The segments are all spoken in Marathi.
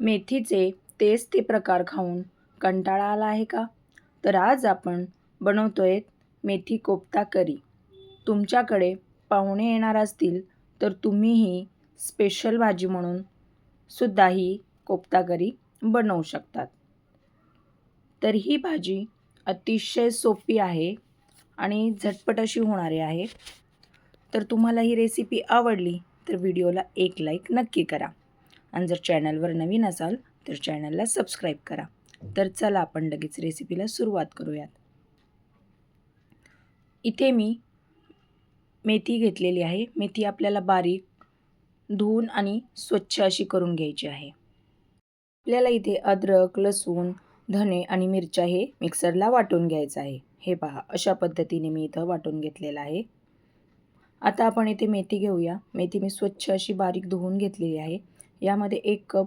मेथीचे तेच ते प्रकार खाऊन कंटाळा आला आहे का? तर आज आपण बनवतोय मेथी कोफ्ता करी. तुमच्याकडे पाहुणे येणार असतील तर तुम्हीही स्पेशल भाजी म्हणून सुद्धा ही कोफ्ता करी बनवू शकतात. तर ही भाजी अतिशय सोपी आहे आणि झटपट अशी होणारी आहे. तर तुम्हाला ही रेसिपी आवडली तर व्हिडिओला एक लाईक नक्की करा. आणि जर चॅनलवर नवीन असाल तर चॅनलला सबस्क्राईब करा. तर चला आपण लगेच रेसिपीला सुरुवात करूयात. इथे मी मेथी घेतलेली आहे. मेथी आपल्याला बारीक धुवून आणि स्वच्छ अशी करून घ्यायची आहे. आपल्याला इथे अद्रक लसूण धने आणि मिरच्या हे मिक्सरला वाटून घ्यायचं आहे. हे पहा अशा पद्धतीने मी इथं वाटून घेतलेलं आहे. आता आपण इथे मेथी घेऊया. मेथी मी स्वच्छ अशी बारीक धुवून घेतलेली आहे. यामध्ये एक कप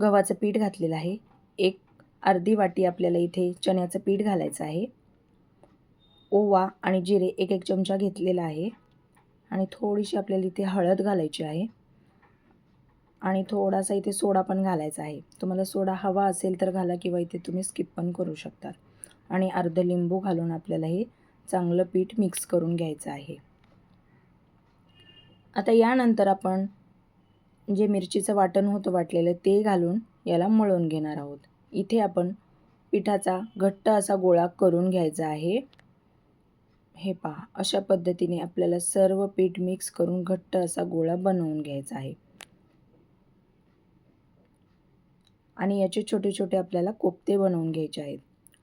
गव्हाचं पीठ घातलेलं आहे. एक अर्धी वाटी आपल्याला इथे चण्याचं पीठ घालायचं आहे. ओवा आणि जिरे एक एक चमचा घेतलेला आहे. आणि थोडीशी आपल्याला इथे हळद घालायची आहे. आणि थोडासा इथे सोडा पण घालायचा आहे. तुम्हाला सोडा हवा असेल तर घाला किंवा इथे तुम्ही स्किप पण करू शकता. आणि अर्ध लिंबू घालून आपल्याला हे चांगलं पीठ मिक्स करून घ्यायचं आहे. आता यानंतर आपण जे मिरचीचं वाटण होतं वाटलेलं ते घालून याला मळून घेणार आहोत. इथे आपण पिठाचा घट्ट असा गोळा करून घ्यायचा आहे. हे पहा अशा पद्धतीने आपल्याला सर्व पीठ मिक्स करून घट्ट असा गोळा बनवून घ्यायचा आहे. आणि याचे छोटे छोटे आपल्याला कोफ्ते बनवून घ्यायचे आहेत.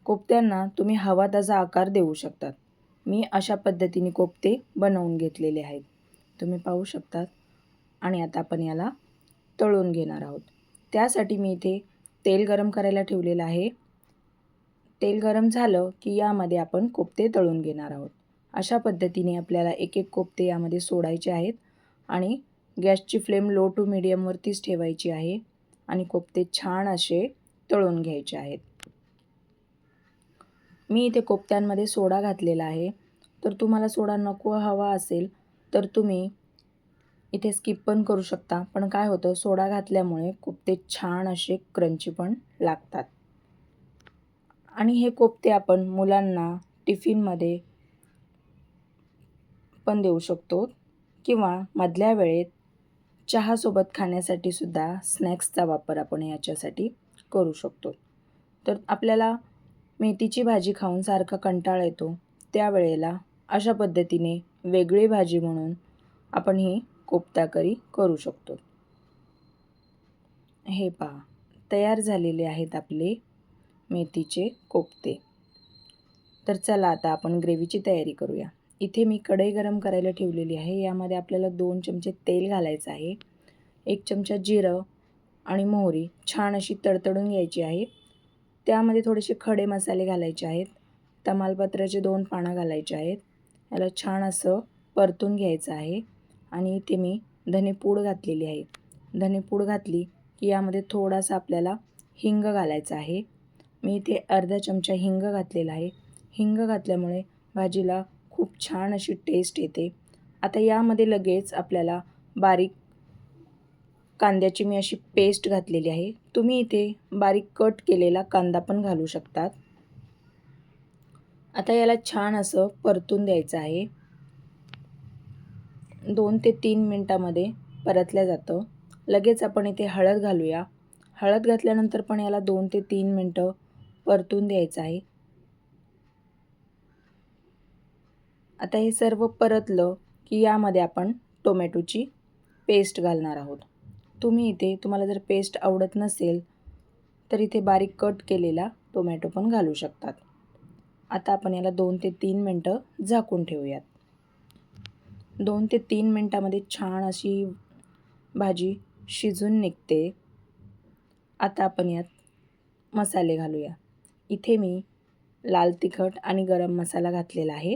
कोप्त्यांना तुम्ही हवा तसा आकार देऊ शकतात. मी अशा पद्धतीने कोफ्ते बनवून घेतलेले आहेत. तुम्ही पाहू शकतात. आणि आता आपण याला तळून घेणार आहोत. त्यासाठी मी इथे तेल गरम करायला ठेवलेलं आहे. तेल गरम झालं की यामध्ये आपण कोफ्ते तळून घेणार आहोत. अशा पद्धतीने आपल्याला एक एक कोफ्ते यामध्ये सोडायचे आहेत आणि गॅसची फ्लेम लो टू मिडियमवरतीच ठेवायची आहे आणि कोफ्ते छान असे तळून घ्यायचे आहेत. मी इथे कोफ्त्यांमध्ये सोडा घातलेला आहे. तर तुम्हाला सोडा नको हवा असेल तर तुम्ही इथे स्किप पण करू शकता. पण काय होतं सोडा घातल्यामुळे कोफ्ते छान असे क्रंची पण लागतात. आणि हे कोफ्ते आपण मुलांना टिफिनमध्ये पण देऊ शकतो. किंवा मधल्या वेळेत चहासोबत खाण्यासाठी सुद्धा स्नॅक्सचा वापर आपण याच्यासाठी करू शकतो. तर आपल्याला मेथीची भाजी खाऊन सारखा कंटाळा येतो. त्यावेळेला अशा पद्धतीने वेगळी भाजी म्हणून आपण ही कोफ्ता करी करू शकतो. हे पहा तयार झालेले आहेत आपले मेथीचे कोफ्ते तर चला आता आपण ग्रेव्हीची तयारी करूया. इथे मी कढई गरम करायला ठेवलेली आहे. यामध्ये आपल्याला दोन चमचे तेल घालायचं आहे एक चमचा जिरं आणि मोहरी छान अशी तडतडून घ्यायची आहे. त्यामध्ये थोडेसे खडे मसाले घालायचे आहेत तमालपत्राचे दोन पानं घालायचे आहेत. याला छान असं परतून घ्यायचं आहे. आणि इथे मी धनेपूड घातलेली आहे. धनेपूड घातली की यामध्ये थोडासा आपल्याला हिंग घालायचा आहे. मी इथे अर्धा चमचा हिंग घातलेला आहे. हिंग घातल्यामुळे भाजीला खूप छान अशी टेस्ट येते. आता यामध्ये लगेच आपल्याला बारीक कांद्याची मी अशी पेस्ट घातलेली आहे. तुम्ही इथे बारीक कट केलेला कांदा पण घालू शकतात. आता याला छान असं परतून द्यायचं आहे. दोन ते तीन मिनटामध्ये परतल्या जातं. लगेच आपण इथे हळद घालूया. हळद घातल्यानंतर पण याला दोन ते तीन मिनटं परतून द्यायचं आहे. आता हे सर्व परतलं की यामध्ये आपण टोमॅटोची पेस्ट घालणार आहोत. तुम्ही इथे तुम्हाला जर पेस्ट आवडत नसेल तर इथे बारीक कट केलेला टोमॅटो पण घालू शकतात. आता आपण याला दोन ते तीन मिनटं झाकून ठेवूयात. दोन ते तीन मिनटामध्ये छान अशी भाजी शिजून निघते. आता आपण यात मसाले घालूया. इथे मी लाल तिखट आणि गरम मसाला घातलेला आहे.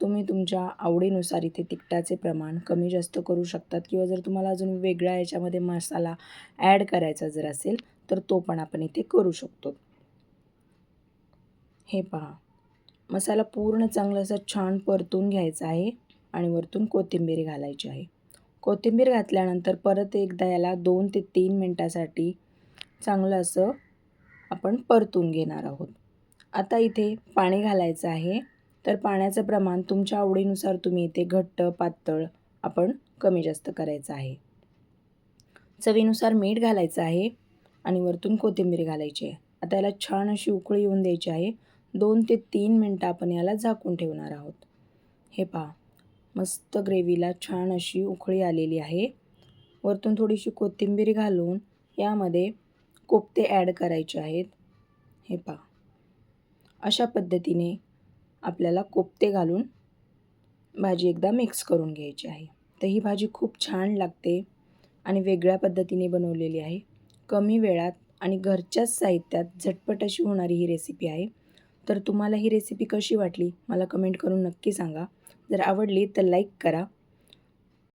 तुम्ही तुमच्या आवडीनुसार इथे तिखटाचे प्रमाण कमी जास्त करू शकतात किंवा जर तुम्हाला अजून वेगळ्या याच्यामध्ये मसाला ॲड करायचा जर असेल तर तो पण आपण इथे करू शकतो. हे पहा. मसाला पूर्ण चांगला असा छान परतून घ्यायचा आहे. आणि वरतून कोथिंबीर घालायची आहे. कोथिंबीर घातल्यानंतर परत एकदा याला दोन ते तीन मिनटासाठी चांगलं असं आपण परतून घेणार आहोत. आता इथे पाणी घालायचं आहे. तर पाण्याचं प्रमाण तुमच्या आवडीनुसार तुम्ही इथे घट्ट पातळ आपण कमी जास्त करायचं आहे. चवीनुसार मीठ घालायचं आहे आणि वरतून कोथिंबीर घालायची आहे. आता याला छान अशी उकळी येऊन द्यायची आहे. दोन ते तीन मिनटं आपण याला झाकून ठेवणार आहोत. हे पहा. मस्त ग्रेव्हीला छान अशी उकळी आलेली आहे. वरतून थोडीशी कोथिंबीर घालून यामध्ये कोफ्ते ॲड करायचे आहेत. हे पहा. अशा पद्धतीने आपल्याला कोफ्ते घालून भाजी एकदा मिक्स करून घ्यायची आहे. तर ही भाजी खूप छान लागते आणि वेगळ्या पद्धतीने बनवलेली आहे. कमी वेळात आणि घरच्याच साहित्यात झटपट अशी होणारी ही रेसिपी आहे. तर तुम्हाला ही रेसिपी कशी वाटली? मला कमेंट करून नक्की सांगा. जर आवडली तर लाईक करा.